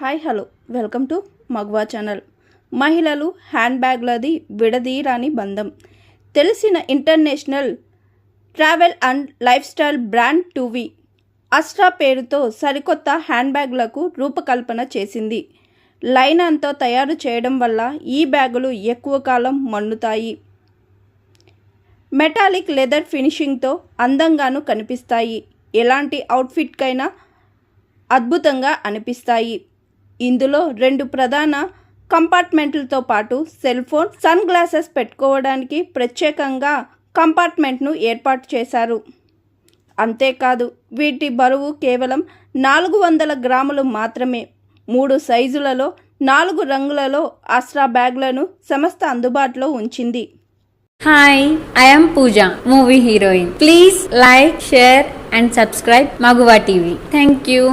Hi hello. Welcome to Maguva channel. మహిళలు hand బ్యాగ్లది విడదీరాని బంధం. తెలిసిన international travel and lifestyle brand టూవీ అస్ట్రా పేరుతో సరికొత్త హ్యాండ్ బ్యాగ్లకు రూపకల్పన చేసింది. లైనాన్తో తయారు చేయడం వల్ల ఈ బ్యాగులు ఎక్కువ కాలం మన్నుతాయి మెటాలిక్ లెదర్ ఫినిషింగ్తో అందంగాను కనిపిస్తాయి. ఎలాంటి అవుట్ఫిట్కైనా అద్భుతంగా అనిపిస్తాయి. ఇందులో రెండు ప్రధాన కంపార్ట్మెంట్లతో పాటు సెల్ ఫోన్ సన్ గ్లాసెస్ పెట్టుకోవడానికి ప్రత్యేకంగా కంపార్ట్మెంట్ను ఏర్పాటు చేశారు. అంతేకాదు వీటి బరువు కేవలం నాలుగు వందల గ్రాములు మాత్రమే. మూడు సైజులలో నాలుగు రంగులలో ఆస్ట్రా బ్యాగ్లను సంస్థ అందుబాటులో ఉంచింది. Hi I'm Pooja movie heroine please like share and subscribe Maguva TV thank you.